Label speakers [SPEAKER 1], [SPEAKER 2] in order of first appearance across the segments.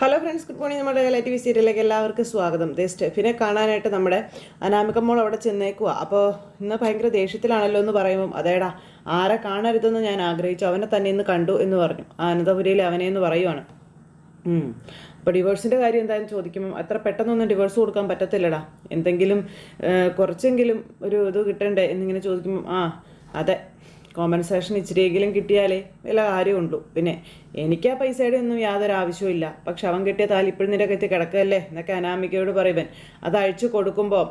[SPEAKER 1] Hello friends good morning നമ്മുടെ light T V സീരിയലിലേക്ക് എല്ലാവർക്കും സ്വാഗതം. ദേ സ്റ്റെഫിനെ കാണാനായിട്ട് നമ്മുടെ അനാമിക മോൾ അവിടെ ചെന്നേക്കുക അപ്പോൾ ഇന്ന് ഭയങ്കര ദേഷ്യത്തിലാണല്ലോ എന്ന് പറയുമ്പം അതേടാ ആരെ കാണരുതെന്ന് ഞാൻ ആഗ്രഹിച്ചു. അവനെ തന്നെ ഇന്ന് കണ്ടു എന്ന് പറഞ്ഞു. അനന്തപുരിയിൽ അവനെ എന്ന് പറയുവാണ്. അപ്പോൾ ഡിവോഴ്സിന്റെ കാര്യം എന്തായാലും ചോദിക്കുമ്പോൾ അത്ര പെട്ടെന്നൊന്നും ഡിവോഴ്സ് കൊടുക്കാൻ പറ്റത്തില്ലടാ. എന്തെങ്കിലും കുറച്ചെങ്കിലും ഒരു ഇത് കിട്ടണ്ടേ എന്നിങ്ങനെ ചോദിക്കുമ്പോൾ ആ അതെ കോമ്പൻസേഷൻ ഇച്ചിരിയെങ്കിലും കിട്ടിയാലേ വല്ല കാര്യമുള്ളൂ. പിന്നെ എനിക്ക് ആ പൈസയുടെ ഒന്നും യാതൊരു ആവശ്യമില്ല പക്ഷെ അവൻ കിട്ടിയ താൽ ഇപ്പോഴും നിന്റെ കത്തി കിടക്കല്ലേ എന്നൊക്കെ അനാമികയോട് പറയുവൻ. അത് അഴിച്ചു കൊടുക്കുമ്പോൾ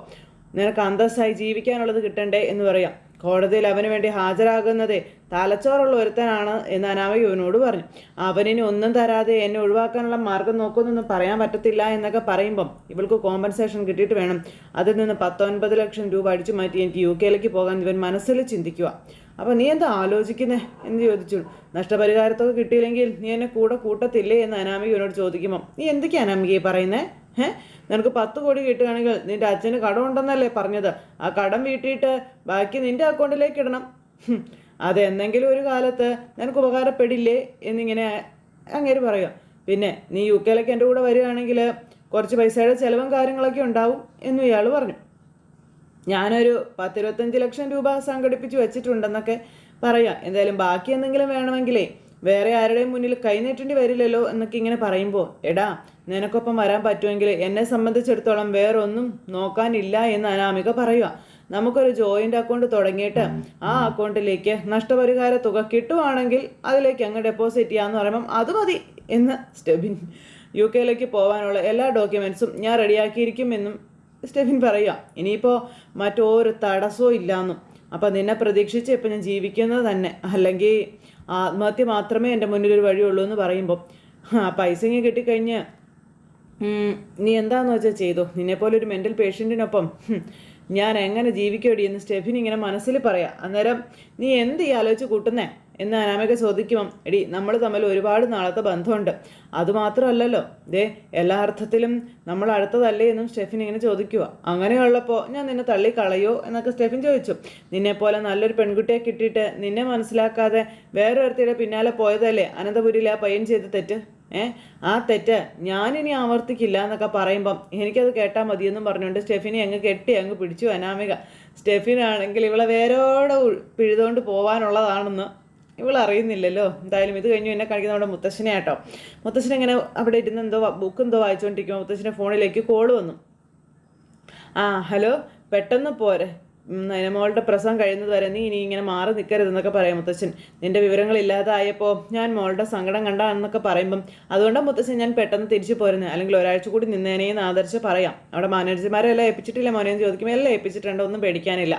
[SPEAKER 1] നിനക്ക് അന്തസ്സായി ജീവിക്കാനുള്ളത് കിട്ടണ്ടേ എന്ന് പറയാം. കോടതിയിൽ അവന് വേണ്ടി ഹാജരാകുന്നത് തലച്ചോറുള്ള ഒരുത്തനാണ് എന്ന് അനാമിക ഇവനോട് പറഞ്ഞു. അവനിനി ഒന്നും തരാതെ എന്നെ ഒഴിവാക്കാനുള്ള മാർഗം നോക്കുമെന്നൊന്നും പറയാൻ പറ്റത്തില്ല എന്നൊക്കെ പറയുമ്പം ഇവൾക്ക് കോമ്പൻസേഷൻ കിട്ടിയിട്ട് വേണം. അതിൽ നിന്ന് പത്തൊൻപത് ലക്ഷം രൂപ അടിച്ചു മാറ്റി എനിക്ക് യു കെയിലേക്ക് പോകാൻ ഇവൻ മനസ്സിൽ ചിന്തിക്കുക അപ്പോൾ നീ എന്താ ആലോചിക്കുന്നേ എന്ന് ചോദിച്ചു നഷ്ടപരിഹാരത്തൊക്കെ കിട്ടിയില്ലെങ്കിൽ നീ എന്നെ കൂടെ കൂട്ടത്തില്ലേ എന്ന് അനാമിക ചോദിക്കുമ്പോൾ ചോദിക്കുമ്പം നീ എന്തൊക്കെയാ അനാമികയെ പറയുന്നേ? ഏഹ് നിനക്ക് പത്ത് കോടി കിട്ടുകയാണെങ്കിൽ നിന്റെ അച്ഛന് കടം ഉണ്ടെന്നല്ലേ പറഞ്ഞത്. ആ കടം വീട്ടിയിട്ട് ബാക്കി നിന്റെ അക്കൗണ്ടിലേക്ക് ഇടണം. അതെന്തെങ്കിലും ഒരു കാലത്ത് നിനക്ക് ഉപകാരപ്പെടില്ലേ എന്നിങ്ങനെ അങ്ങേര് പറയുക. പിന്നെ നീ യു കെയിലേക്ക് എന്റെ കൂടെ വരികയാണെങ്കിൽ കുറച്ച് പൈസയുടെ ചിലവും കാര്യങ്ങളൊക്കെ ഉണ്ടാവും എന്നും ഇയാൾ പറഞ്ഞു. ഞാനൊരു പത്തിരുപത്തഞ്ച് ലക്ഷം രൂപ സംഘടിപ്പിച്ച് വെച്ചിട്ടുണ്ടെന്നൊക്കെ പറയാം. എന്തായാലും ബാക്കി എന്തെങ്കിലും വേണമെങ്കിലേ വേറെ ആരുടെയും മുന്നിൽ കൈനീട്ടേണ്ടി വരില്ലല്ലോ എന്നൊക്കെ ഇങ്ങനെ പറയുമ്പോൾ എടാ നിനക്കൊപ്പം വരാൻ പറ്റുമെങ്കിൽ എന്നെ സംബന്ധിച്ചിടത്തോളം വേറൊന്നും നോക്കാനില്ല എന്ന് അനാമിക പറയുക നമുക്കൊരു ജോയിന്റ് അക്കൗണ്ട് തുടങ്ങിയിട്ട് ആ അക്കൗണ്ടിലേക്ക് നഷ്ടപരിഹാര തുക കിട്ടുവാണെങ്കിൽ അതിലേക്ക് അങ്ങ് ഡെപ്പോസിറ്റ് ചെയ്യാമെന്ന് പറയുമ്പം അത് മതി എന്ന് സ്റ്റെബിൻ യു കെയിലേക്ക് പോകാനുള്ള എല്ലാ ഡോക്യുമെൻസും ഞാൻ റെഡിയാക്കിയിരിക്കുമെന്നും സ്റ്റെഫിൻ പറയുക ഇനിയിപ്പോൾ മറ്റൊരു തടസ്സവും ഇല്ലാന്നും. അപ്പം നിന്നെ പ്രതീക്ഷിച്ച് ഇപ്പം ഞാൻ ജീവിക്കുന്നത് തന്നെ. അല്ലെങ്കിൽ ആത്മഹത്യ മാത്രമേ എന്റെ മുന്നിൽ ഒരു വഴിയുള്ളൂ എന്ന് പറയുമ്പോൾ ആ പൈസ ഇങ്ങനെ കിട്ടിക്കഴിഞ്ഞ് നീ എന്താന്ന് വെച്ചാൽ ചെയ്തു? നിന്നെപ്പോലെ ഒരു മെന്റൽ പേഷ്യന്റിനൊപ്പം ഞാൻ എങ്ങനെ ജീവിക്കോടി എന്ന് സ്റ്റെഫിൻ ഇങ്ങനെ മനസ്സിൽ പറയാം. അന്നേരം നീ എന്ത് ഈ ആലോചിച്ച് കൂട്ടുന്നേ? എന്ന് അനാമിക ചോദിക്കുമ്പം എടി നമ്മൾ തമ്മിൽ ഒരുപാട് നാളത്തെ ബന്ധമുണ്ട്. അതുമാത്രമല്ലല്ലോ ദേ എല്ലാ അർത്ഥത്തിലും നമ്മൾ അടുത്തതല്ലേ എന്നും സ്റ്റെഫിൻ ഇങ്ങനെ ചോദിക്കുക അങ്ങനെയുള്ളപ്പോൾ ഞാൻ നിന്നെ തള്ളി കളയോ എന്നൊക്കെ സ്റ്റെഫിൻ ചോദിച്ചു. നിന്നെപ്പോലെ നല്ലൊരു പെൺകുട്ടിയെ കിട്ടിയിട്ട് നിന്നെ മനസ്സിലാക്കാതെ വേറൊരുത്തിയുടെ പിന്നാലെ പോയതല്ലേ അനന്തപുരിയിൽ ആ പയ്യൻ ചെയ്ത തെറ്റ്? ഏ? ആ തെറ്റ് ഞാനിനി ആവർത്തിക്കില്ല എന്നൊക്കെ പറയുമ്പം എനിക്കത് കേട്ടാൽ മതിയെന്നും പറഞ്ഞുകൊണ്ട് സ്റ്റെഫിനെ അങ്ങ് കെട്ടി അങ്ങ് പിടിച്ചു അനാമിക. സ്റ്റെഫിനാണെങ്കിൽ ഇവളെ വേരോടെ പിഴുതുകൊണ്ട് പോവാനുള്ളതാണെന്ന് ഇവൾ അറിയുന്നില്ലല്ലോ എന്തായാലും ഇത് കഴിഞ്ഞു എന്നെ കാണിക്കുന്ന നമ്മുടെ മുത്തശ്ശനെ ആട്ടോ മുത്തശ്ശൻ ഇങ്ങനെ അവിടെ ഇരുന്ന് എന്തോ ബുക്ക് എന്തോ വായിച്ചുകൊണ്ടിരിക്കുമ്പോൾ മുത്തശ്ശന്റെ ഫോണിലേക്ക് കോൾ വന്നു. ആ ഹലോ? പെട്ടെന്ന് പോരെ. നയനമോളുടെ പ്രസവം കഴിയുന്നത് വരെ നീ ഇനി ഇങ്ങനെ മാറി നിൽക്കരുതെന്നൊക്കെ പറയും മുത്തശ്ശൻ നിന്റെ വിവരങ്ങൾ ഇല്ലാതായപ്പോൾ ഞാൻ മോളുടെ സങ്കടം കണ്ടാണെന്നൊക്കെ പറയുമ്പം അതുകൊണ്ടാണ് മുത്തച്ഛൻ ഞാൻ പെട്ടെന്ന് തിരിച്ചു പോരുന്നത് അല്ലെങ്കിൽ ഒരാഴ്ച കൂടി നിന്നേനെയും ആദർശ് പറയാം. അവിടെ മാനേജർമാരെ എല്ലാം ഏൽപ്പിച്ചിട്ടില്ല മോനെ ചോദിക്കുമ്പോൾ എല്ലാം ഏൽപ്പിച്ചിട്ടുണ്ട് ഒന്നും പേടിക്കാനില്ല.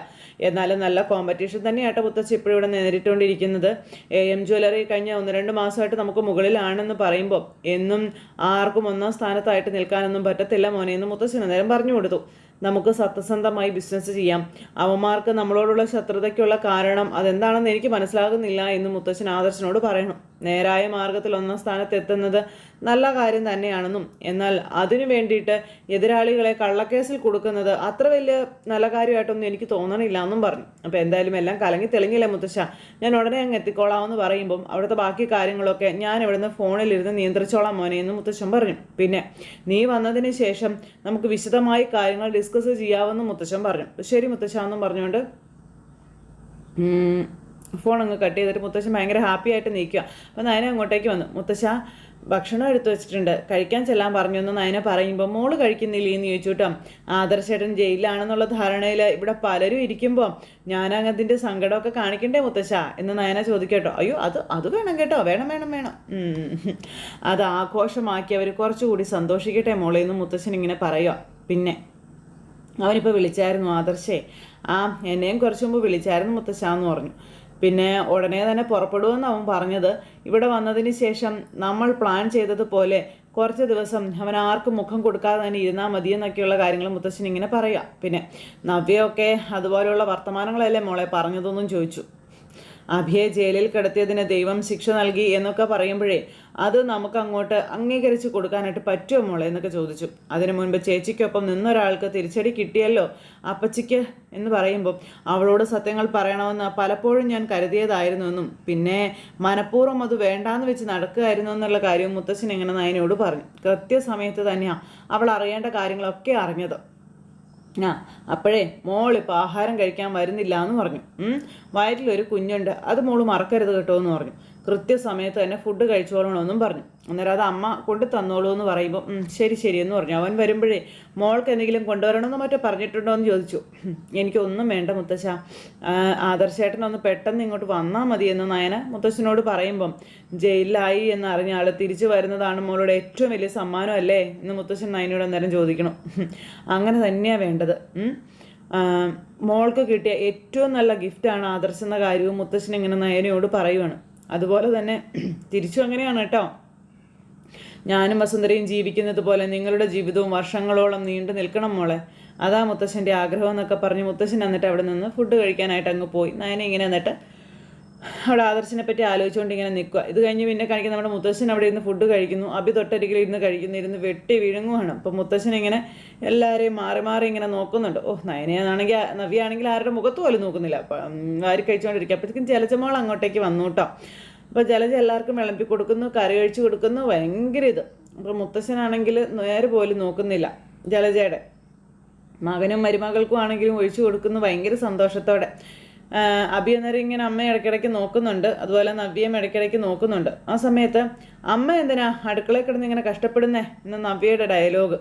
[SPEAKER 1] എന്നാലും നല്ല കോമ്പറ്റീഷൻ തന്നെയാട്ടോ മുത്തച്ഛൻ ഇപ്പോഴും ഇവിടെ നേരിട്ടുകൊണ്ടിരിക്കുന്നത്. എ എം ജ്വല്ലറി കഴിഞ്ഞ ഒന്ന് രണ്ട് മാസമായിട്ട് നമുക്ക് മുകളിലാണെന്ന് പറയുമ്പോൾ എന്നും ആർക്കും ഒന്നാം സ്ഥാനത്തായിട്ട് നിൽക്കാനൊന്നും പറ്റത്തില്ല മോനെ എന്ന് മുത്തശ്ശൻ അന്നേരം പറഞ്ഞു കൊടുത്തു. നമുക്ക് സത്യസന്ധമായി ബിസിനസ് ചെയ്യാം. അവന്മാർക്ക് നമ്മളോടുള്ള ശത്രുതയ്ക്കുള്ള കാരണം അതെന്താണെന്ന് എനിക്ക് മനസ്സിലാകുന്നില്ല എന്ന് മുത്തച്ഛൻ ആദർശനോട് പറയണം. നേരായ മാർഗത്തിൽ ഒന്നാം സ്ഥാനത്ത് എത്തുന്നത് നല്ല കാര്യം തന്നെയാണെന്നും എന്നാൽ അതിനു വേണ്ടിയിട്ട് എതിരാളികളെ കള്ളക്കേസിൽ കൊടുക്കുന്നത് അത്ര വലിയ നല്ല കാര്യമായിട്ടൊന്നും എനിക്ക് തോന്നണില്ല എന്നും പറഞ്ഞു. അപ്പോൾ എന്തായാലും എല്ലാം കലങ്ങി തെളിഞ്ഞില്ല മുത്തശ്ശ? ഞാൻ ഉടനെ അങ്ങ് എത്തിക്കോളാം എന്ന് പറയുമ്പം അവിടുത്തെ ബാക്കി കാര്യങ്ങളൊക്കെ ഞാൻ ഇവിടുന്ന് ഫോണിലിരുന്ന് നിയന്ത്രിച്ചോളാം മോനെ എന്ന് മുത്തശ്ശൻ പറഞ്ഞു. പിന്നെ നീ വന്നതിന് ശേഷം നമുക്ക് വിശദമായി കാര്യങ്ങൾ ഡിസ്കസ് ചെയ്യാമെന്ന് മുത്തശ്ശൻ പറഞ്ഞു. ശരി മുത്തശ്ശ എന്നും പറഞ്ഞുകൊണ്ട് ഫോൺ അങ്ങ് കട്ട് ചെയ്തിട്ട് മുത്തശ്ശൻ ഭയങ്കര ഹാപ്പി ആയിട്ട് നിൽക്കുക. അപ്പം നയന അങ്ങോട്ടേക്ക് വന്നു. മുത്തശ്ശ ഭക്ഷണം എടുത്തു വെച്ചിട്ടുണ്ട്. കഴിക്കാൻ ചെല്ലാൻ പറഞ്ഞു എന്ന് നയന പറയുമ്പോൾ മോൾ കഴിക്കുന്നില്ലേ? എന്ന് ചോദിച്ചുട്ടോ ആദർശേട്ടൻ ജയിലിലാണെന്നുള്ള ധാരണയിൽ ഇവിടെ പലരും ഇരിക്കുമ്പോൾ ഞാനങ്ങതിന്റെ സങ്കടമൊക്കെ കാണിക്കണ്ടേ മുത്തശ്ശ? എന്ന് നയന ചോദിക്കട്ടോ അയ്യോ അത് അത് വേണം കേട്ടോ. വേണം വേണം വേണം. അത് ആഘോഷമാക്കി അവർ കുറച്ചുകൂടി സന്തോഷിക്കട്ടെ മോളെ എന്ന് മുത്തശ്ശൻ ഇങ്ങനെ പറയുക പിന്നെ അവനിപ്പോൾ വിളിച്ചായിരുന്നു ആദർശേ ആ എന്നെയും കുറച്ച് മുമ്പ് വിളിച്ചായിരുന്നു മുത്തശ്ശാന്ന് പറഞ്ഞു. പിന്നെ ഉടനെ തന്നെ പുറപ്പെടുമെന്ന് അവൻ പറഞ്ഞത്. ഇവിടെ വന്നതിന് ശേഷം നമ്മൾ പ്ലാൻ ചെയ്തതുപോലെ കുറച്ച് ദിവസം അവൻ ആർക്കും മുഖം കൊടുക്കാതെ തന്നെ ഇരുന്നാൽ മതി എന്നൊക്കെയുള്ള കാര്യങ്ങൾ മുത്തശ്ശൻ ഇങ്ങനെ പറയുക. പിന്നെ നവ്യൊക്കെ അതുപോലെയുള്ള വർത്തമാനങ്ങളല്ലേ മോളെ പറഞ്ഞതൊന്നും ചോദിച്ചു. അഭിയെ ജയിലിൽ കിടത്തിയതിന് ദൈവം ശിക്ഷ നൽകി എന്നൊക്കെ പറയുമ്പോഴേ അത് നമുക്ക് അങ്ങോട്ട് അംഗീകരിച്ച് കൊടുക്കാനായിട്ട് പറ്റുമോ മോളെ എന്നൊക്കെ ചോദിച്ചു. അതിനു മുൻപ് ചേച്ചിക്കൊപ്പം നിന്നൊരാൾക്ക് തിരിച്ചടി കിട്ടിയല്ലോ അപ്പച്ചിക്ക് എന്ന് പറയുമ്പോൾ അവളോട് സത്യങ്ങൾ പറയണമെന്ന് പലപ്പോഴും ഞാൻ കരുതിയതായിരുന്നു എന്നും പിന്നെ മനഃപൂർവം അത് വേണ്ടാന്ന് വെച്ച് നടക്കുകയായിരുന്നു എന്നുള്ള കാര്യവും മുത്തശ്ശൻ എങ്ങനെ നയനോട് പറഞ്ഞു. കൃത്യസമയത്ത് തന്നെയാണ് അവൾ അറിയേണ്ട കാര്യങ്ങളൊക്കെ അറിഞ്ഞത്. ആ അപ്പോഴേ മോളിപ്പോൾ ആഹാരം കഴിക്കാൻ വരുന്നില്ല എന്ന് പറഞ്ഞു വയറ്റിലൊരു കുഞ്ഞുണ്ട്. അത് മോൾ മറക്കരുത് കേട്ടോ എന്ന് പറഞ്ഞു. കൃത്യസമയത്ത് തന്നെ ഫുഡ് കഴിച്ചോളണമെന്നും പറഞ്ഞു. അന്നേരം അത് അമ്മ കൊണ്ടു തന്നോളൂ എന്ന് പറയുമ്പോൾ ശരി ശരി എന്ന് പറഞ്ഞു. അവൻ വരുമ്പോഴേ മോൾക്ക് എന്തെങ്കിലും കൊണ്ടുവരണമെന്ന് മറ്റോ പറഞ്ഞിട്ടുണ്ടോ എന്ന് ചോദിച്ചു. "ഉം, എനിക്കൊന്നും വേണ്ട മുത്തശ്ശ. ആദർശേട്ടനൊന്ന് പെട്ടെന്ന് ഇങ്ങോട്ട് വന്നാൽ മതി എന്ന് നയന മുത്തശ്ശനോട് പറയുമ്പം ജയിലിലായി എന്ന് അറിഞ്ഞ ആൾ തിരിച്ചു വരുന്നതാണ് മോളുടെ ഏറ്റവും വലിയ സമ്മാനം അല്ലേ എന്ന് മുത്തശ്ശൻ നയനോട് അന്നേരം ചോദിക്കണം. അങ്ങനെ തന്നെയാണ് വേണ്ടത്. മോൾക്ക് കിട്ടിയ ഏറ്റവും നല്ല ഗിഫ്റ്റാണ് ആദർശ് എന്ന കാര്യവും മുത്തശ്ശൻ ഇങ്ങനെ നയനയോട് പറയുവാണ്. അതുപോലെ തന്നെ തിരിച്ചു അങ്ങനെയാണ് കേട്ടോ. ഞാനും വസുന്ധരയും ജീവിക്കുന്നത് പോലെ നിങ്ങളുടെ ജീവിതവും വർഷങ്ങളോളം നീണ്ടു നിൽക്കണം മോളെ. അതാ മുത്തശ്ശന്റെ ആഗ്രഹം എന്നൊക്കെ പറഞ്ഞ് മുത്തശ്ശൻ എന്നിട്ട് അവിടെ നിന്ന് ഫുഡ് കഴിക്കാനായിട്ട് അങ്ങ് പോയി. നയന ഇങ്ങനെ എന്നിട്ട് അവിടെ ആദർശിനെ പറ്റി ആലോചിച്ചുകൊണ്ട് ഇങ്ങനെ നിൽക്കുക ഇത് കഴിഞ്ഞ് പിന്നെ കാണിക്കുന്ന നമ്മുടെ മുത്തശ്ശൻ അവിടെ ഇരുന്ന് ഫുഡ് കഴിക്കുന്നു. അഭി തൊട്ടരികിൽ ഇരുന്ന് കഴിക്കുന്നു. ഇരുന്ന് വെട്ടി വിഴുങ്ങുവാണ്. അപ്പം മുത്തശ്ശൻ ഇങ്ങനെ എല്ലാവരെയും മാറി മാറി ഇങ്ങനെ നോക്കുന്നുണ്ട്. ഓ നയനയാണെങ്കിൽ നവ്യാണെങ്കിൽ ആരുടെ മുഖത്ത് പോലും നോക്കുന്നില്ല. അപ്പം വാരി കഴിച്ചുകൊണ്ടിരിക്കുക അപ്പോഴത്തേക്കും ജലജമോൾ അങ്ങോട്ടേക്ക് വന്നു കേട്ടോ. അപ്പോൾ ജലജ എല്ലാവർക്കും വിളമ്പി കൊടുക്കുന്നു കറി കഴിച്ചു കൊടുക്കുന്നു. ഭയങ്കര ഇത്. അപ്പോൾ മുത്തശ്ശനാണെങ്കിൽ നേരെ പോലും നോക്കുന്നില്ല ജലജയുടെ. മകനും മരുമകൾക്കും ആണെങ്കിലും ഒഴിച്ചു കൊടുക്കുന്നു ഭയങ്കര സന്തോഷത്തോടെ. അഭി അന്നേരം ഇങ്ങനെ അമ്മ ഇടയ്ക്കിടയ്ക്ക് നോക്കുന്നുണ്ട്. അതുപോലെ നവ്യയും ഇടയ്ക്കിടയ്ക്ക് നോക്കുന്നുണ്ട്. ആ സമയത്ത് അമ്മ എന്തിനാ അടുക്കളയിൽ കിടന്ന് ഇങ്ങനെ കഷ്ടപ്പെടുന്നേ? എന്ന് നവ്യയുടെ ഡയലോഗ്.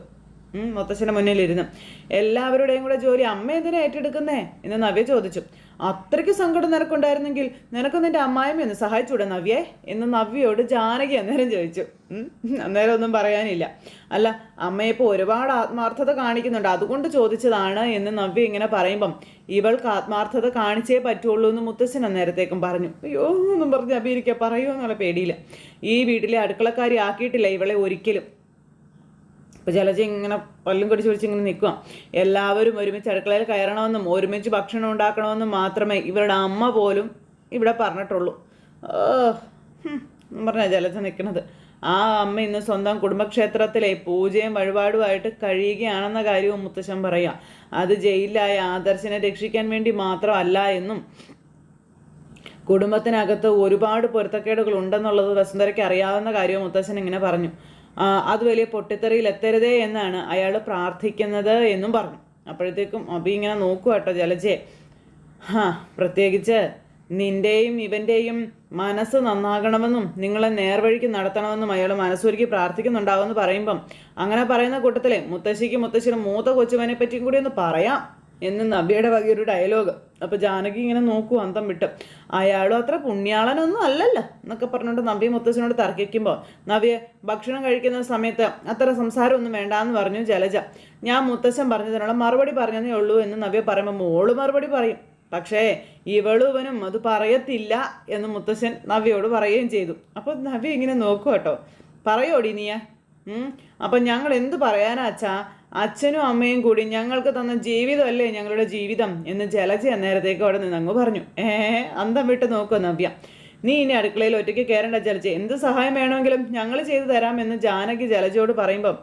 [SPEAKER 1] മുത്തശ്ശന്റെ മുന്നിലിരുന്നു. എല്ലാവരുടെയും കൂടെ ജോലി അമ്മ എന്തിനാ ഏറ്റെടുക്കുന്നേ? എന്ന് നവ്യ ചോദിച്ചു. അത്രയ്ക്ക് സങ്കടം നിനക്കുണ്ടായിരുന്നെങ്കിൽ നിനക്ക് നിന്റെ അമ്മായിമ്മ ഒന്ന് സഹായിച്ചൂടെ നവ്യേ എന്ന് നവ്യയോട് ജാനകി അന്നേരം ചോദിച്ചു. അന്നേരം ഒന്നും പറയാനില്ല. അല്ല അമ്മയിപ്പോൾ ഒരുപാട് ആത്മാർത്ഥത കാണിക്കുന്നുണ്ട്. അതുകൊണ്ട് ചോദിച്ചതാണ് എന്ന് നവ്യ ഇങ്ങനെ പറയുമ്പം ഇവൾക്ക് ആത്മാർത്ഥത കാണിച്ചേ പറ്റുള്ളൂ എന്ന് മുത്തശ്ശൻ അന്നേരത്തേക്കും പറഞ്ഞു. അയ്യോ എന്നും പറഞ്ഞ് അഭിയിരിക്കുക പറയുമോ എന്നുള്ള പേടിയില്ല. ഈ വീട്ടിലെ അടുക്കളക്കാരി ആക്കിയിട്ടില്ല ഇവളെ ഒരിക്കലും. ഇപ്പോൾ ജലജ ഇങ്ങനെ പല്ലും കടിച്ച് പിടിച്ച് ഇങ്ങനെ നിൽക്കുക എല്ലാവരും ഒരുമിച്ച് അടുക്കളയിൽ കയറണമെന്നും ഒരുമിച്ച് ഭക്ഷണം ഉണ്ടാക്കണമെന്നും മാത്രമേ ഇവരുടെ അമ്മ പോലും ഇവിടെ പറഞ്ഞിട്ടുള്ളൂ. പറഞ്ഞ ജലജ നിൽക്കുന്നത് ആ അമ്മ ഇന്ന് സ്വന്തം കുടുംബക്ഷേത്രത്തിലെ പൂജയും വഴിപാടുമായിട്ട് കഴിയുകയാണെന്ന കാര്യവും മുത്തശ്ശൻ പറയാം. അത് ജയിലിലായ ആദർശനെ രക്ഷിക്കാൻ വേണ്ടി മാത്രമല്ല എന്നും. കുടുംബത്തിനകത്ത് ഒരുപാട് പൊരുത്തക്കേടുകൾ ഉണ്ടെന്നുള്ളത് വസുന്ധരയ്ക്ക് അറിയാവുന്ന കാര്യവും മുത്തശ്ശൻ ഇങ്ങനെ പറഞ്ഞു. അത് വലിയ പൊട്ടിത്തെറിയിൽ എത്തരുതേ എന്നാണ് അയാൾ പ്രാർത്ഥിക്കുന്നത് എന്നും പറഞ്ഞു. അപ്പോഴത്തേക്കും അബി ഇങ്ങനെ നോക്കുക കേട്ടോ ജലജയെ. ഹാ പ്രത്യേകിച്ച് നിന്റെയും ഇവന്റെയും മനസ്സ് നന്നാകണമെന്നും നിങ്ങളെ നേർവഴിക്ക് നടത്തണമെന്നും അയാൾ മനസ്സൊരുക്കി പ്രാർത്ഥിക്കുന്നുണ്ടാവുമെന്ന് പറയുമ്പം അങ്ങനെ പറയുന്ന കൂട്ടത്തിലെ മുത്തശ്ശിക്ക് മുത്തശ്ശിനും മൂത്ത കൊച്ചുവനെ പറ്റിയും കൂടി ഒന്ന് പറയാം. എന്ന് നബിയുടെ വകയൊരു ഡയലോഗ് അപ്പോൾ ജാനകി ഇങ്ങനെ നോക്കൂ അന്തം വിട്ട്. അയാളും അത്ര പുണ്യാളനൊന്നും അല്ലല്ലോ എന്നൊക്കെ പറഞ്ഞുകൊണ്ട് നബി മുത്തശ്ശനോട് തർക്കിക്കുമ്പോൾ നബിയെ ഭക്ഷണം കഴിക്കുന്ന സമയത്ത് അത്ര സംസാരമൊന്നും വേണ്ടാന്ന് പറഞ്ഞു ജലജ. ഞാൻ മുത്തച്ഛൻ പറഞ്ഞതിനുള്ള മറുപടി പറഞ്ഞതേ ഉള്ളൂ എന്ന് നബിയെ പറയുമ്പോൾ മോൾ മറുപടി പറയും. പക്ഷേ ഇവളുവനും അത് പറയത്തില്ല എന്ന് മുത്തശ്ശൻ നവ്യയോട് പറയുകയും ചെയ്തു. അപ്പോൾ നവ്യ ഇങ്ങനെ നോക്കൂ കേട്ടോ. പറയോടി നീയ. അപ്പം ഞങ്ങൾ എന്ത് പറയാനാ അച്ഛാ? അച്ഛനും അമ്മയും കൂടി ഞങ്ങൾക്ക് തന്ന ജീവിതമല്ലേ ഞങ്ങളുടെ ജീവിതം എന്ന് ജലജ അന്നേരത്തേക്ക് അവിടെ നിന്ന് അങ്ങ് പറഞ്ഞു. ഏ അന്തം വിട്ട് നോക്കുക നവ്യ. നീ ഇനി അടുക്കളയിൽ ഒറ്റയ്ക്ക് കയറേണ്ട ജലജ. എന്ത് സഹായം വേണമെങ്കിലും ഞങ്ങൾ ചെയ്തു തരാമെന്ന് ജാനകി ജലജയോട് പറയുമ്പം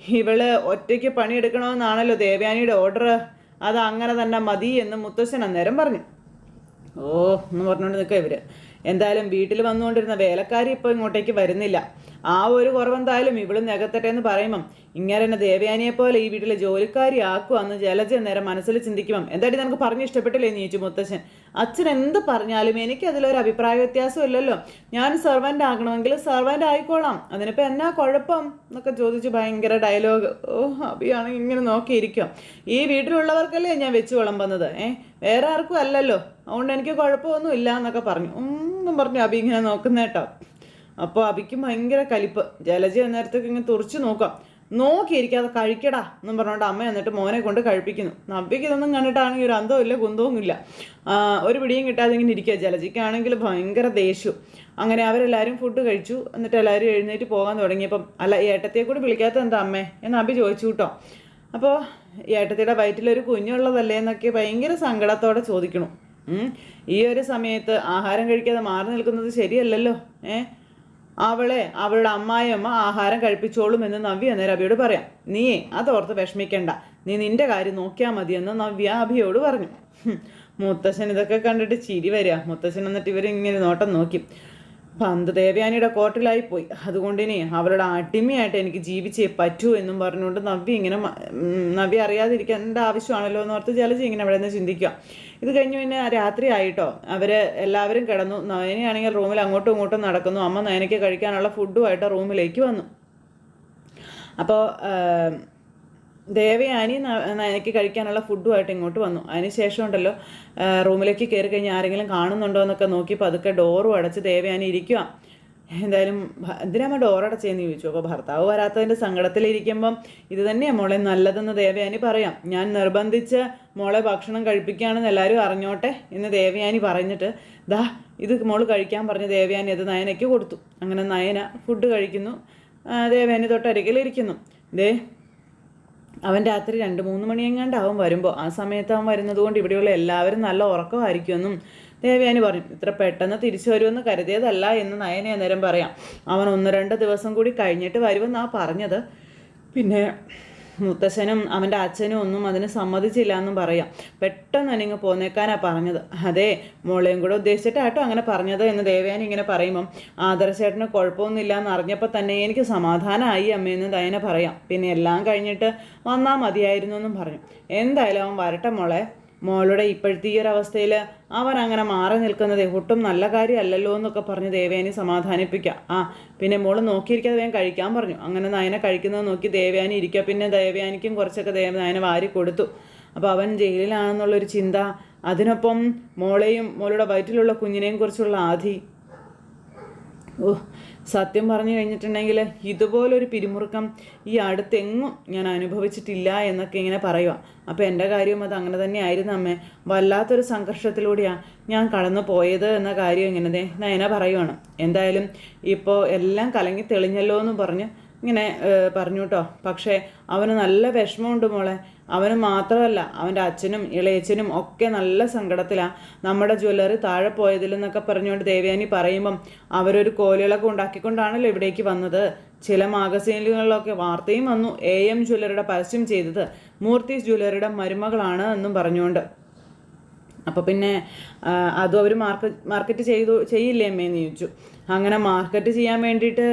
[SPEAKER 1] ഇവൾ ഒറ്റയ്ക്ക് പണിയെടുക്കണമെന്നാണല്ലോ ദേവയാനിയുടെ ഓർഡർ അത് അങ്ങനെ തന്നെ മതി എന്ന് മുത്തശ്ശൻ അന്നേരം പറഞ്ഞു. ഓ എന്ന് പറഞ്ഞുകൊണ്ട് നിൽക്കുക ഇവർ. എന്തായാലും വീട്ടിൽ വന്നുകൊണ്ടിരുന്ന വേലക്കാരി ഇപ്പോൾ ഇങ്ങോട്ടേക്ക് വരുന്നില്ല. ആ ഒരു കുറവെന്തായാലും ഇവൾ നികത്തട്ടെ എന്ന് പറയുമ്പം ഇങ്ങനെ തന്നെ ദേവയാനിയെ പോലെ ഈ വീട്ടിലെ ജോലിക്കാരി ആക്കുക എന്ന് ജലജ നേരം മനസ്സിൽ ചിന്തിക്കുമ്പം. എന്തായാലും നമുക്ക് പറഞ്ഞു ഇഷ്ടപ്പെട്ടില്ലേ ചോദിച്ചു മുത്തശ്ശൻ അച്ഛൻ എന്ത് പറഞ്ഞാലും എനിക്ക് അതിലൊരു അഭിപ്രായ വ്യത്യാസം ഇല്ലല്ലോ. ഞാൻ സെർവന്റ് ആകണമെങ്കിൽ സെർവന്റ് ആയിക്കോളാം. അതിനിപ്പോൾ എന്നാ കുഴപ്പം? എന്നൊക്കെ ചോദിച്ച് ഭയങ്കര ഡയലോഗ് ഓ അഭിയാണെങ്കിൽ ഇങ്ങനെ നോക്കിയിരിക്കും. ഈ വീട്ടിലുള്ളവർക്കല്ലേ ഞാൻ വെച്ച് വിളമ്പുന്നത്? ഏഹ് വേറെ ആർക്കും അല്ലല്ലോ. അതുകൊണ്ട് എനിക്ക് കുഴപ്പമൊന്നും ഇല്ല എന്നൊക്കെ പറഞ്ഞു ഒന്നും പറഞ്ഞു അഭി ഇങ്ങനെ നോക്കുന്ന കേട്ടോ. അപ്പോൾ അബിക്കും ഭയങ്കര കലിപ്പ്. ജലജ അന്നേരത്തേക്ക് ഇങ്ങനെ തുറച്ചു നോക്കാം. നോക്കിയിരിക്കാതെ കഴിക്കടാ എന്നും പറഞ്ഞുകൊണ്ട് അമ്മ എന്നിട്ട് മോനെ കൊണ്ട് കഴിപ്പിക്കുന്നു. നബിക്ക് ഇതൊന്നും കണ്ടിട്ടാണെങ്കിൽ ഒരു അന്തവും ഇല്ല കുന്തവും ഇല്ല. ഒരു പിടിയും കിട്ടാതെ ഇങ്ങനെ ഇരിക്കുക ജലജിക്കാണെങ്കിൽ ഭയങ്കര ദേഷ്യം. അങ്ങനെ അവരെല്ലാവരും ഫുഡ് കഴിച്ചു. എന്നിട്ട് എല്ലാവരും എഴുന്നേറ്റ് പോകാൻ തുടങ്ങിയപ്പം അല്ല ഏട്ടത്തെ കൂടി വിളിക്കാത്ത എന്താ അമ്മേ? എന്ന് അബി ചോദിച്ചു കേട്ടോ. അപ്പോൾ ഏട്ടത്തിയുടെ വയറ്റിലൊരു കുഞ്ഞുള്ളതല്ലേ എന്നൊക്കെ ഭയങ്കര സങ്കടത്തോടെ ചോദിക്കണു. ഈ ഒരു സമയത്ത് ആഹാരം കഴിക്കാതെ മാറി നിൽക്കുന്നത് ശരിയല്ലല്ലോ. ഏ? അവളെ അവളുടെ അമ്മായിയമ്മ ആഹാരം കഴിപ്പിച്ചോളും എന്ന് നവ്യ അന്നേരം അഭിയോട് പറയാം. നീയേ അതോർത്ത് വിഷമിക്കണ്ട. നീ നിന്റെ കാര്യം നോക്കിയാൽ മതിയെന്ന് നവ്യ അഭിയോട് പറഞ്ഞു. മുത്തശ്ശൻ ഇതൊക്കെ കണ്ടിട്ട് ചിരി വരിക. മുത്തശ്ശൻ എന്നിട്ട് ഇവരിങ്ങനെ നോട്ടം നോക്കി. പന്ത് ദേവയാനിയുടെ കോർട്ടിലായി പോയി. അതുകൊണ്ട് ഇനി അവളുടെ അടിമയായിട്ട് എനിക്ക് ജീവിച്ചേ പറ്റൂ എന്നും പറഞ്ഞുകൊണ്ട് നവ്യ ഇങ്ങനെ നവ്യ അറിയാതിരിക്കേണ്ട ആവശ്യമാണല്ലോ എന്ന് ഓർത്ത് ജലജി ഇങ്ങനെ അവിടെ നിന്ന് ചിന്തിക്കുക. ഇത് കഴിഞ്ഞ് പിന്നെ രാത്രി ആയിട്ടോ. അവർ എല്ലാവരും കിടന്നു. നയനയാണെങ്കിൽ റൂമിൽ അങ്ങോട്ടും ഇങ്ങോട്ടും നടക്കുന്നു. അമ്മ നയനയ്ക്ക് കഴിക്കാനുള്ള ഫുഡുമായിട്ട് റൂമിലേക്ക് വന്നു. അപ്പോൾ ദേവയാനി നനയ്ക്ക് കഴിക്കാനുള്ള ഫുഡുമായിട്ട് ഇങ്ങോട്ട് വന്നു. അതിന് ശേഷം ഉണ്ടല്ലോ റൂമിലേക്ക് കയറി കഴിഞ്ഞാൽ ആരെങ്കിലും കാണുന്നുണ്ടോ എന്നൊക്കെ നോക്കി പതുക്കെ ഡോറും അടച്ച് ദേവയാനി ഇരിക്കുക എന്തായാലും ഭ- എന്തിനാ ഡോർ അടച്ചതെന്ന് ചോദിച്ചു. അപ്പോൾ ഭർത്താവ് വരാത്തതിന്റെ സങ്കടത്തിലിരിക്കുമ്പം ഇത് തന്നെയാണ് മോളെ നല്ലതെന്ന് ദേവയാനി പറയാം. ഞാൻ നിർബന്ധിച്ച് മോളെ ഭക്ഷണം കഴിപ്പിക്കുകയാണെന്ന് എല്ലാവരും അറിഞ്ഞോട്ടെ എന്ന് ദേവയാനി പറഞ്ഞിട്ട് ദാ ഇത് മോൾ കഴിക്കാൻ പറഞ്ഞ് ദേവയാനി അത് നയനയ്ക്ക് കൊടുത്തു. അങ്ങനെ നയന ഫുഡ് കഴിക്കുന്നു. ദേവയാനി തൊട്ടരികിലിരിക്കുന്നു. ദേ അവൻ രാത്രി രണ്ട് മൂന്ന് മണിയെങ്ങാണ്ടാവും വരുമ്പോൾ ആ സമയത്ത് അവൻ വരുന്നത് കൊണ്ട് ഇവിടെയുള്ള എല്ലാവരും നല്ല ഉറക്കമായിരിക്കുമെന്നും ദേവയാനി പറഞ്ഞു. ഇത്ര പെട്ടെന്ന് തിരിച്ചു വരുമെന്ന് കരുതിയതല്ല എന്ന് നയനെ അന്നേരം പറയാം. അവൻ ഒന്ന് രണ്ട് ദിവസം കൂടി കഴിഞ്ഞിട്ട് വരുമെന്നാണ് പറഞ്ഞത്. പിന്നെ മുത്തശ്ശനും അവന്റെ അച്ഛനും ഒന്നും അതിന് സമ്മതിച്ചില്ല എന്നും പറയാം. പെട്ടെന്ന് തന്നെ ഇങ്ങ് പോന്നേക്കാനാ പറഞ്ഞത്. അതെ മോളെയും കൂടെ ഉദ്ദേശിച്ചിട്ടാട്ടോ അങ്ങനെ പറഞ്ഞത് എന്ന് ദേവയാനി ഇങ്ങനെ പറയുമ്പം ആദർശേട്ടന് കുഴപ്പമൊന്നുമില്ല എന്ന് അറിഞ്ഞപ്പോൾ തന്നെ എനിക്ക് സമാധാനമായി അമ്മയെന്ന് ദയന പറയാം. പിന്നെ എല്ലാം കഴിഞ്ഞിട്ട് വന്നാൽ മതിയായിരുന്നു എന്നും പറഞ്ഞു. എന്തായാലും അവൻ വരട്ടെ മോളെ. മോളുടെ ഇപ്പോഴത്തെ ഈ ഒരു അവസ്ഥയിൽ അവൻ അങ്ങനെ മാറി നിൽക്കുന്നത് ഒട്ടും നല്ല കാര്യമല്ലല്ലോ എന്നൊക്കെ പറഞ്ഞ് ദേവയാനി സമാധാനിപ്പിക്കുക. ആ പിന്നെ മോൾ നോക്കിയിരിക്കാതെ വേഗം കഴിക്കാൻ പറഞ്ഞു. അങ്ങനെ നയനെ കഴിക്കുന്നത് നോക്കി ദേവയാനി ഇരിക്കുക. പിന്നെ ദേവയാനിക്കും കുറച്ചൊക്കെ ദേവ നയനെ വാരി കൊടുത്തു. അപ്പോൾ അവൻ ജയിലിലാണെന്നുള്ളൊരു ചിന്ത. അതിനൊപ്പം മോളെയും മോളുടെ വയറ്റിലുള്ള കുഞ്ഞിനെയും കുറിച്ചുള്ള ആധി. ഓ സത്യം പറഞ്ഞു കഴിഞ്ഞിട്ടുണ്ടെങ്കിൽ ഇതുപോലൊരു പിരിമുറുക്കം ഈ അടുത്തെങ്ങും ഞാൻ അനുഭവിച്ചിട്ടില്ല എന്നൊക്കെ ഇങ്ങനെ പറയുക അപ്പോൾ എന്റെ കാര്യവും അത് അങ്ങനെ തന്നെ ആയിരുന്നു അമ്മേ. വല്ലാത്തൊരു സംഘർഷത്തിലൂടെയാണ് ഞാൻ കടന്നു പോയത് എന്ന കാര്യം ഇങ്ങനെ നയന പറയുവാണ്. എന്തായാലും ഇപ്പോൾ എല്ലാം കലങ്ങി തെളിഞ്ഞല്ലോ എന്ന് പറഞ്ഞ് ഇങ്ങനെ പറഞ്ഞു കേട്ടോ പക്ഷേ അവന് നല്ല വിഷമമുണ്ട് മോളെ. അവന് മാത്രമല്ല അവന്റെ അച്ഛനും ഇളയച്ചനും ഒക്കെ നല്ല സങ്കടത്തിലാണ് നമ്മുടെ ജ്വല്ലറി താഴെ പോയതിലെന്നൊക്കെ പറഞ്ഞുകൊണ്ട് ദേവയാനി പറയുമ്പം അവരൊരു കോലുകളൊക്കെ ഉണ്ടാക്കിക്കൊണ്ടാണല്ലോ ഇവിടേക്ക് വന്നത്. ചില മാഗസീനുകളിലൊക്കെ വാർത്തയും വന്നു. എ എം ജ്വല്ലറിയുടെ പരസ്യം ചെയ്തത് മൂർത്തീസ് ജ്വല്ലറിയുടെ മരുമകളാണ് എന്നും പറഞ്ഞുകൊണ്ട്. അപ്പോൾ പിന്നെ അതും അവർ മാർക്കറ്റ് മാർക്കറ്റ് ചെയ്തു ചെയ്യില്ലേ അമ്മേന്ന് ചോദിച്ചു. അങ്ങനെ മാർക്കറ്റ് ചെയ്യാൻ വേണ്ടിയിട്ട്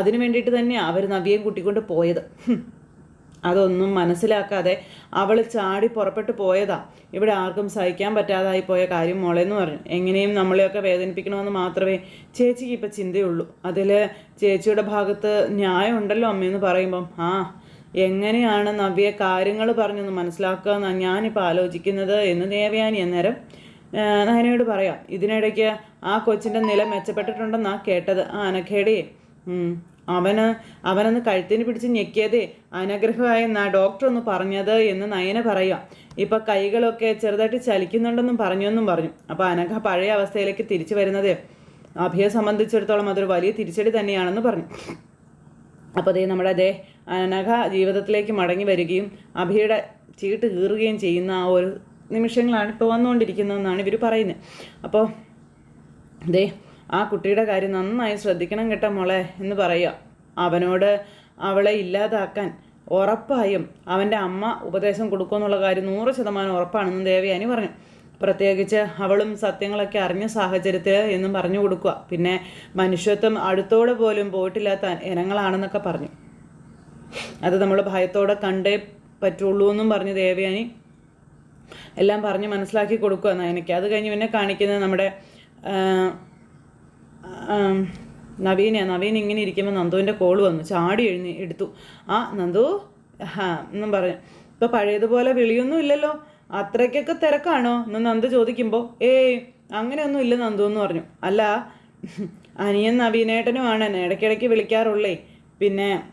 [SPEAKER 1] അതിന് വേണ്ടിയിട്ട് തന്നെയാണ് അവർ നവിയെ കൂട്ടിക്കൊണ്ട് പോയത്. അതൊന്നും മനസ്സിലാക്കാതെ അവൾ ചാടി പുറപ്പെട്ടു പോയതാ. ഇവിടെ ആർക്കും സഹിക്കാൻ പറ്റാതായി പോയ കാര്യം മോളെന്ന് പറഞ്ഞു. എങ്ങനെയും നമ്മളെയൊക്കെ വേദനിപ്പിക്കണമെന്ന് മാത്രമേ ചേച്ചിക്ക് ഇപ്പം ചിന്തയുള്ളൂ. അതിൽ ചേച്ചിയുടെ ഭാഗത്ത് ന്യായം ഉണ്ടല്ലോ അമ്മയെന്ന് പറയുമ്പം. ആ എങ്ങനെയാണ് നവ്യ കാര്യങ്ങൾ പറഞ്ഞൊന്ന് മനസ്സിലാക്കുക എന്നാണ് ഞാനിപ്പോൾ ആലോചിക്കുന്നത് എന്ന് ദേവയാനി അന്നേരം നയനയോട് പറയാം. ഇതിനിടയ്ക്ക് ആ കൊച്ചിന്റെ നില മെച്ചപ്പെട്ടിട്ടുണ്ടെന്നാണ് കേട്ടത്. ആ അനഖേടേ ഉം. അവന് അവനൊന്ന് കഴുത്തിന് പിടിച്ച് ഞെക്കിയതേ അനഗ്രഹമായെന്നാ ഡോക്ടർ ഒന്ന് പറഞ്ഞത് എന്ന് നയന പറയുക. ഇപ്പം കൈകളൊക്കെ ചെറുതായിട്ട് ചലിക്കുന്നുണ്ടെന്നും പറഞ്ഞെന്നും പറഞ്ഞു. അപ്പോൾ അനഘ പഴയ അവസ്ഥയിലേക്ക് തിരിച്ചു വരുന്നത് അഭിയെ സംബന്ധിച്ചിടത്തോളം അതൊരു വലിയ തിരിച്ചടി തന്നെയാണെന്ന് പറഞ്ഞു. അപ്പോൾ അതേ നമ്മുടെ അതേ അനഘ ജീവിതത്തിലേക്ക് മടങ്ങി വരികയും അഭിയുടെ ചീട്ട് കീറുകയും ചെയ്യുന്ന ആ ഒരു നിമിഷങ്ങളാണ് ഇപ്പോൾ വന്നുകൊണ്ടിരിക്കുന്നതെന്നാണ് ഇവർ പറയുന്നത്. അപ്പോൾ ദേ ആ കുട്ടിയുടെ കാര്യം നന്നായി ശ്രദ്ധിക്കണം കേട്ടോ മോളെ എന്ന് പറയുക. അവനോട് അവളെ ഇല്ലാതാക്കാൻ ഉറപ്പായും അവന്റെ അമ്മ ഉപദേശം കൊടുക്കുമെന്നുള്ള കാര്യം നൂറ് ശതമാനം ഉറപ്പാണെന്നും ദേവയാനി പറഞ്ഞു. പ്രത്യേകിച്ച് അവളും സത്യങ്ങളൊക്കെ അറിഞ്ഞ സാഹചര്യത്തിൽ എന്നും പറഞ്ഞു കൊടുക്കുക. പിന്നെ മനുഷ്യത്വം അടുത്തോടെ പോലും പോയിട്ടില്ലാത്ത ഇനങ്ങളാണെന്നൊക്കെ പറഞ്ഞു. അത് നമ്മൾ ഭയത്തോടെ കണ്ടേ പറ്റുള്ളൂ എന്നും പറഞ്ഞു ദേവയാനി. എല്ലാം പറഞ്ഞ് മനസ്സിലാക്കി കൊടുക്കുക നയനയ്ക്ക് അത് കഴിഞ്ഞ് പിന്നെ കാണിക്കുന്നത് നമ്മുടെ നവീന നവീൻ ഇങ്ങനെ ഇരിക്കുമ്പോൾ നന്ദുവിന്റെ കോൾ വന്നു. ചാടി എഴുന്ന എടുത്തു. ആ നന്ദു ഹാ എന്നും പറഞ്ഞു. ഇപ്പോൾ പഴയതുപോലെ വിളിയൊന്നും ഇല്ലല്ലോ. അത്രയ്ക്കൊക്കെ തിരക്കാണോ? എന്ന് നന്ദു ചോദിക്കുമ്പോൾ ഏയ് അങ്ങനെയൊന്നും ഇല്ല നന്ദു എന്ന് പറഞ്ഞു. അല്ല അനിയൻ നവീനേട്ടനുമാണ്. ഇടയ്ക്കിടയ്ക്ക് വിളിക്കാറുള്ളേ. പിന്നെ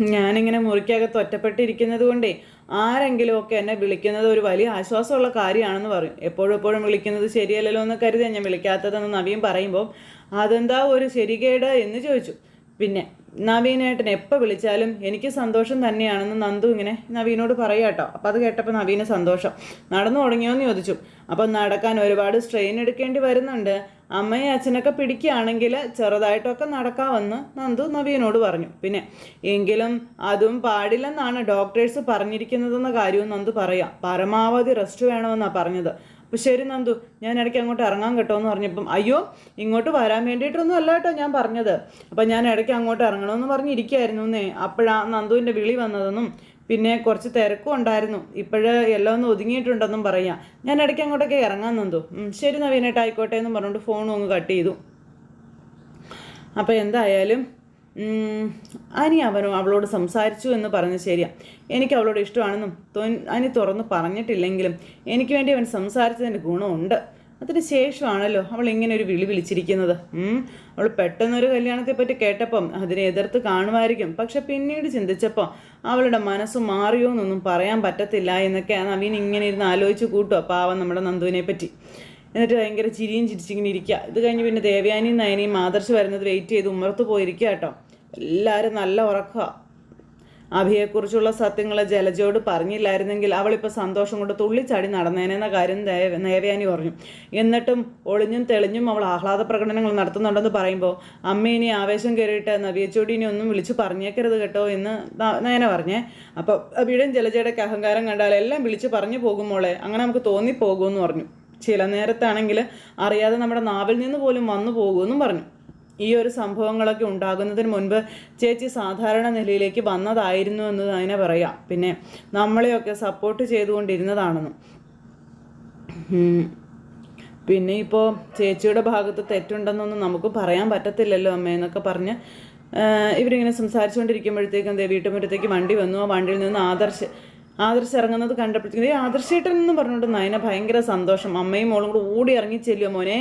[SPEAKER 1] ഞാനിങ്ങനെ മുറിക്കകത്ത് ഒറ്റപ്പെട്ടിരിക്കുന്നത് കൊണ്ടേ ആരെങ്കിലും ഒക്കെ എന്നെ വിളിക്കുന്നത് ഒരു വലിയ ആശ്വാസമുള്ള കാര്യമാണെന്ന് പറയും. എപ്പോഴും എപ്പോഴും വിളിക്കുന്നത് ശരിയല്ലല്ലോ എന്ന് കരുതി ഞാൻ വിളിക്കാത്തതെന്ന് നവീൻ പറയുമ്പോൾ അതെന്താ ഒരു ശരികേട് എന്ന് ചോദിച്ചു. പിന്നെ നവീനേട്ടൻ എപ്പോൾ വിളിച്ചാലും എനിക്ക് സന്തോഷം തന്നെയാണെന്ന് നന്ദു ഇങ്ങനെ നവീനോട് പറയാട്ടോ അപ്പോൾ അപ്പം അത് കേട്ടപ്പോൾ നവീന് സന്തോഷം. നടന്നു തുടങ്ങിയോ എന്ന് ചോദിച്ചു. അപ്പം നടക്കാൻ ഒരുപാട് സ്ട്രെയിൻ എടുക്കേണ്ടി വരുന്നുണ്ട്. അമ്മയും അച്ഛനൊക്കെ പിടിക്കുകയാണെങ്കിൽ ചെറുതായിട്ടൊക്കെ നടക്കാമെന്ന് നന്ദു നവീനോട് പറഞ്ഞു. പിന്നെ എങ്കിലും അതും പാടില്ലെന്നാണ് ഡോക്ടേഴ്സ് പറഞ്ഞിരിക്കുന്നതെന്ന കാര്യവും നന്ദു പറയാം. പരമാവധി റെസ്റ്റ് വേണമെന്നാണ് പറഞ്ഞത്. അപ്പോൾ ശരി നന്ദു ഞാൻ ഇടയ്ക്ക് അങ്ങോട്ട് ഇറങ്ങാൻ കേട്ടോ എന്ന് പറഞ്ഞപ്പം അയ്യോ ഇങ്ങോട്ട് വരാൻ വേണ്ടിയിട്ടൊന്നും അല്ല കേട്ടോ ഞാൻ പറഞ്ഞത്. അപ്പം ഞാൻ ഇടയ്ക്ക് അങ്ങോട്ട് ഇറങ്ങണമെന്ന് പറഞ്ഞിരിക്കുകയായിരുന്നു എന്നേ അപ്പോഴാണ് നന്ദുവിന്റെ വിളി വന്നതെന്നും പിന്നെ കുറച്ച് തിരക്കും ഉണ്ടായിരുന്നു. ഇപ്പോഴ് എല്ലാം ഒന്ന് ഒതുങ്ങിയിട്ടുണ്ടെന്നും പറയാം. ഞാൻ ഇടയ്ക്ക് അങ്ങോട്ടൊക്കെ ഇറങ്ങാൻ നന്ദു ശരി നവീനായിട്ട് ആയിക്കോട്ടെ എന്ന് പറഞ്ഞുകൊണ്ട് ഫോണും അങ്ങ് കട്ട് ചെയ്തു. അപ്പോൾ എന്തായാലും അനി അവനും അവളോട് സംസാരിച്ചു എന്ന് പറഞ്ഞ് ശരിയാ. എനിക്ക് അവളോട് ഇഷ്ടമാണെന്നും അനി തുറന്ന് പറഞ്ഞിട്ടില്ലെങ്കിലും എനിക്ക് വേണ്ടി അവൻ സംസാരിച്ചതിന്റെ ഗുണമുണ്ട്. അതിന് ശേഷമാണല്ലോ അവൾ ഇങ്ങനെ ഒരു വിളി വിളിച്ചിരിക്കുന്നത്. അവൾ പെട്ടെന്നൊരു കല്യാണത്തെ പറ്റി കേട്ടപ്പം അതിനെ എതിർത്ത് കാണുമായിരിക്കും. പക്ഷെ പിന്നീട് ചിന്തിച്ചപ്പോൾ അവളുടെ മനസ്സ് മാറിയോ എന്നൊന്നും പറയാൻ പറ്റത്തില്ല എന്നൊക്കെ നവീൻ ഇങ്ങനെ ഇരുന്ന് ആലോചിച്ച് കൂട്ടുക. പാവം നമ്മുടെ നന്ദുവിനെ പറ്റി. എന്നിട്ട് ഭയങ്കര ചിരിയും ചിരിച്ചിങ്ങനെ ഇരിക്കുക. ഇത് കഴിഞ്ഞ് പിന്നെ ദേവയാനിയും നയനിയും ആദർശ് വരുന്നത് വെയിറ്റ് ചെയ്ത് ഉമ്മർത്ത് പോയിരിക്കുക കേട്ടോ. എല്ലാവരും നല്ല ഉറക്കുക അഭിയെക്കുറിച്ചുള്ള സത്യങ്ങൾ ജലജയോട് പറഞ്ഞില്ലായിരുന്നെങ്കിൽ അവളിപ്പോൾ സന്തോഷം കൊണ്ട് തുള്ളിച്ചാടി നടന്നേനെന്ന കാര്യം നേവയാനി പറഞ്ഞു. എന്നിട്ടും ഒളിഞ്ഞും തെളിഞ്ഞും അവൾ ആഹ്ലാദ പ്രകടനങ്ങൾ നടത്തുന്നുണ്ടെന്ന് പറയുമ്പോൾ അമ്മ ഇനി ആവേശം കയറിയിട്ട് നവിയച്ചോടിനെ ഒന്നും വിളിച്ചു പറഞ്ഞേക്കരുത് കേട്ടോ എന്ന് നേനെ പറഞ്ഞേ. അപ്പോൾ അഭിയുടെയും ജലജയുടെ അഹങ്കാരം കണ്ടാൽ എല്ലാം വിളിച്ചു പറഞ്ഞു പോകുമ്പോളെ അങ്ങനെ നമുക്ക് തോന്നിപ്പോകുമെന്ന് പറഞ്ഞു. ചില നേരത്താണെങ്കിൽ അറിയാതെ നമ്മുടെ നാവിൽ നിന്ന് പോലും വന്നു പോകുമെന്നും പറഞ്ഞു. ഈ ഒരു സംഭവങ്ങളൊക്കെ ഉണ്ടാകുന്നതിന് മുൻപ് ചേച്ചി സാധാരണ നിലയിലേക്ക് വന്നതായിരുന്നു എന്ന് തന്നെ പറയാം. പിന്നെ നമ്മളെയൊക്കെ സപ്പോർട്ട് ചെയ്തുകൊണ്ടിരുന്നതാണെന്നും. പിന്നെ ഇപ്പോൾ ചേച്ചിയുടെ ഭാഗത്ത് തെറ്റുണ്ടെന്നൊന്നും നമുക്ക് പറയാൻ പറ്റത്തില്ലല്ലോ അമ്മ എന്നൊക്കെ പറഞ്ഞ് ഇവരിങ്ങനെ സംസാരിച്ചുകൊണ്ടിരിക്കുമ്പോഴത്തേക്കും ദേ വീട്ടുമുറ്റത്തേക്ക് വണ്ടി വന്നു. ആ വണ്ടിയിൽ നിന്ന് ആദർശ് ആദർശ് ഇറങ്ങുന്നത് കണ്ടപ്പോഴത്തേക്കും ആദർശേട്ടൻ എന്ന് പറഞ്ഞുകൊണ്ട് നയന ഭയങ്കര സന്തോഷം. അമ്മയും മോളും കൂടെ ഓടി ഇറങ്ങി ചെല്ലുമോ മോനെ.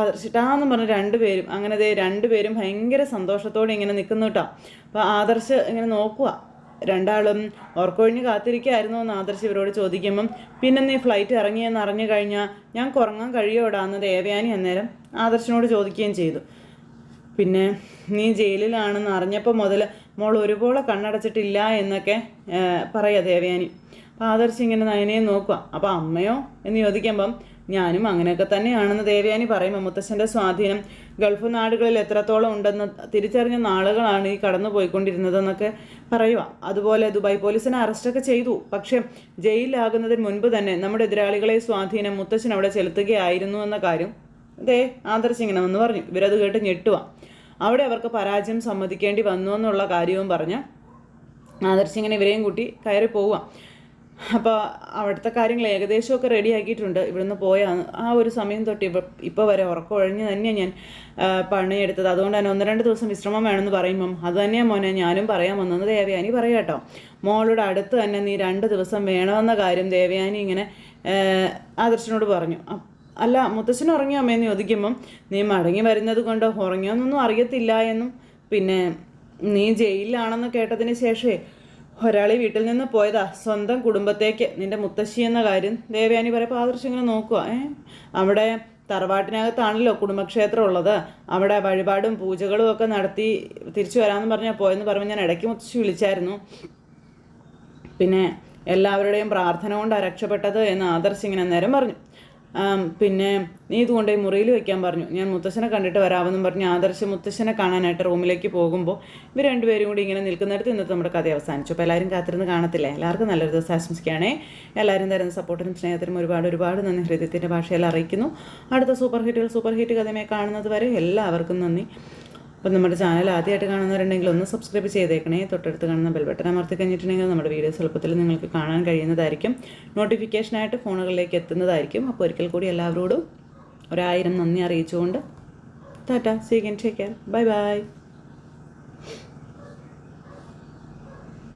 [SPEAKER 1] ആദർശിട്ടാന്ന് പറഞ്ഞ രണ്ടുപേരും അങ്ങനെ ദേ രണ്ടുപേരും ഭയങ്കര സന്തോഷത്തോടെ ഇങ്ങനെ നിൽക്കുന്നു കേട്ടോ അപ്പോൾ ആദർശ് ഇങ്ങനെ നോക്കുക രണ്ടാളും ഓർക്കൊഴിഞ്ഞ് കാത്തിരിക്കായിരുന്നു എന്ന് ആദർശ് ഇവരോട് ചോദിക്കുമ്പം പിന്നെ നീ ഫ്ലൈറ്റ് ഇറങ്ങിയെന്ന് അറിഞ്ഞു കഴിഞ്ഞാൽ ഞാൻ കുറങ്ങാൻ കഴിയോടാന്ന് ദേവയാനി അന്നേരം ആദർശിനോട് ചോദിക്കുകയും ചെയ്തു. പിന്നെ നീ ജയിലിലാണെന്ന് അറിഞ്ഞപ്പോൾ മുതൽ മോൾ ഒരുപോലെ കണ്ണടച്ചിട്ടില്ല എന്നൊക്കെ പറയാം ദേവയാനി. അപ്പോൾ ആദർശ് ഇങ്ങനെ നയനയെ നോക്കുക അപ്പോൾ അമ്മയോ എന്ന് ചോദിക്കുമ്പം ഞാനും അങ്ങനെയൊക്കെ തന്നെയാണെന്ന് ദേവയാനി പറയും. മുത്തശ്ശന്റെ സ്വാധീനം ഗൾഫ് നാടുകളിൽ എത്രത്തോളം ഉണ്ടെന്ന് തിരിച്ചറിഞ്ഞ നാളുകളാണ് ഈ കടന്നു പോയിക്കൊണ്ടിരുന്നതെന്നൊക്കെ പറയുക. അതുപോലെ ദുബായ് പോലീസിനെ അറസ്റ്റൊക്കെ ചെയ്തു. പക്ഷേ ജയിലിലാകുന്നതിന് മുൻപ് തന്നെ നമ്മുടെ എതിരാളികളെ സ്വാധീനം മുത്തശ്ശൻ അവിടെ ചെലുത്തുകയായിരുന്നു എന്ന കാര്യം ദേ ആദർശ് ഇങ്ങനെ പറഞ്ഞു. ഇവരത് കേട്ട് ഞെട്ടുക അവിടെ അവർക്ക് പരാജയം സമ്മതിക്കേണ്ടി വന്നു എന്നുള്ള കാര്യവും പറഞ്ഞ് ആദർശിങ്ങനെ ഇവരെയും കൂട്ടി കയറി പോവുക അപ്പോൾ അവിടുത്തെ കാര്യങ്ങൾ ഏകദേശമൊക്കെ റെഡി ആക്കിയിട്ടുണ്ട്. ഇവിടുന്ന് പോയ ആ ഒരു സമയം തൊട്ട് ഇപ്പം ഇപ്പോൾ വരെ ഉറക്കമൊഴിഞ്ഞ് തന്നെയാണ് ഞാൻ പണിയെടുത്തത്. അതുകൊണ്ട് തന്നെ ഒന്ന് രണ്ട് ദിവസം വിശ്രമം വേണമെന്ന് പറയുമ്പം അത് തന്നെയാണ് മോനെ ഞാനും പറയാൻ വന്നത്. ദേവയാനി പറയാം കേട്ടോ മോളുടെ അടുത്ത് തന്നെ നീ രണ്ട് ദിവസം വേണമെന്ന കാര്യം ദേവയാനി ഇങ്ങനെ ആദർശനോട് പറഞ്ഞു. അല്ല മുത്തശ്ശൻ ഉറങ്ങിയോ അമ്മയെന്ന് ചോദിക്കുമ്പം നീ മടങ്ങി വരുന്നത് കൊണ്ട്? ഉറങ്ങിയോന്നൊന്നും അറിയത്തില്ല എന്നും. പിന്നെ നീ ജയിലിലാണെന്ന് കേട്ടതിന് ശേഷമേ ഒരാൾ വീട്ടിൽ നിന്ന് പോയതാ. സ്വന്തം കുടുംബത്തേക്ക്. നിന്റെ മുത്തശ്ശി എന്ന കാര്യം ദേവയാനി പറയപ്പോൾ ആദർശം ഇങ്ങനെ നോക്കുക ഏ? അവിടെ തറവാട്ടിനകത്താണല്ലോ കുടുംബക്ഷേത്രം ഉള്ളത്. അവിടെ വഴിപാടും പൂജകളും ഒക്കെ നടത്തി തിരിച്ചു വരാമെന്ന് പറഞ്ഞാൽ പോയെന്ന് പറയുമ്പോൾ ഞാൻ ഇടയ്ക്ക് മുത്തശ്ശി വിളിച്ചായിരുന്നു. പിന്നെ എല്ലാവരുടെയും പ്രാർത്ഥന കൊണ്ടാണ് രക്ഷപ്പെട്ടത് എന്ന് ആദർശ് ഇങ്ങനെ നേരം പറഞ്ഞു. പിന്നെ നീ ഇതുകൊണ്ട് മുറിയിൽ വെക്കാൻ പറഞ്ഞു. ഞാൻ മുത്തശ്ശനെ കണ്ടിട്ട് വരാമെന്നും പറഞ്ഞ്. ആദർശ മുത്തശ്ശനെ കാണാനായിട്ട് റൂമിലേക്ക് പോകുമ്പോൾ ഇവർ രണ്ടുപേരും കൂടി ഇങ്ങനെ നിൽക്കുന്നിടത്ത് ഇന്നത്തെ നമ്മുടെ കഥ അവസാനിച്ചു. അപ്പോൾ എല്ലാവരും കാത്തിരുന്ന് കാണത്തില്ലേ? എല്ലാവർക്കും നല്ലൊരു ദിവസം ആശംസിക്കുകയാണേ. എല്ലാവരും തരുന്ന സപ്പോർട്ടിനും സ്നേഹത്തിനും ഒരുപാട് ഒരുപാട് നന്ദി. ഹൃദയത്തിന്റെ ഭാഷയിൽ അറിയിക്കുന്നു. അടുത്ത സൂപ്പർ ഹിറ്റുകൾ സൂപ്പർ ഹിറ്റ് കഥയുമായി കാണുന്നത് വരെ എല്ലാവർക്കും നന്ദി. അപ്പം നമ്മുടെ ചാനൽ ആദ്യമായിട്ട് കാണുന്നവരുണ്ടെങ്കിൽ ഒന്ന് സബ്സ്ക്രൈബ് ചെയ്തേക്കണേ. തൊട്ടടുത്ത് കാണുന്ന ബെൽ ബട്ടൺ അമർത്തി കഴിഞ്ഞിട്ടുണ്ടെങ്കിൽ നമ്മുടെ വീഡിയോസ് എളുപ്പത്തിൽ നിങ്ങൾക്ക് കാണാൻ കഴിയുന്നതായിരിക്കും. നോട്ടിഫിക്കേഷനായിട്ട് ഫോണുകളിലേക്ക് എത്തുന്നതായിരിക്കും. അപ്പോൾ ഒരിക്കൽ കൂടി എല്ലാവരോടും ഒരായിരം നന്ദി അറിയിച്ചുകൊണ്ട് ടാറ്റ സീ കെൻ ടേക്ക് കെയർ ബൈ ബൈ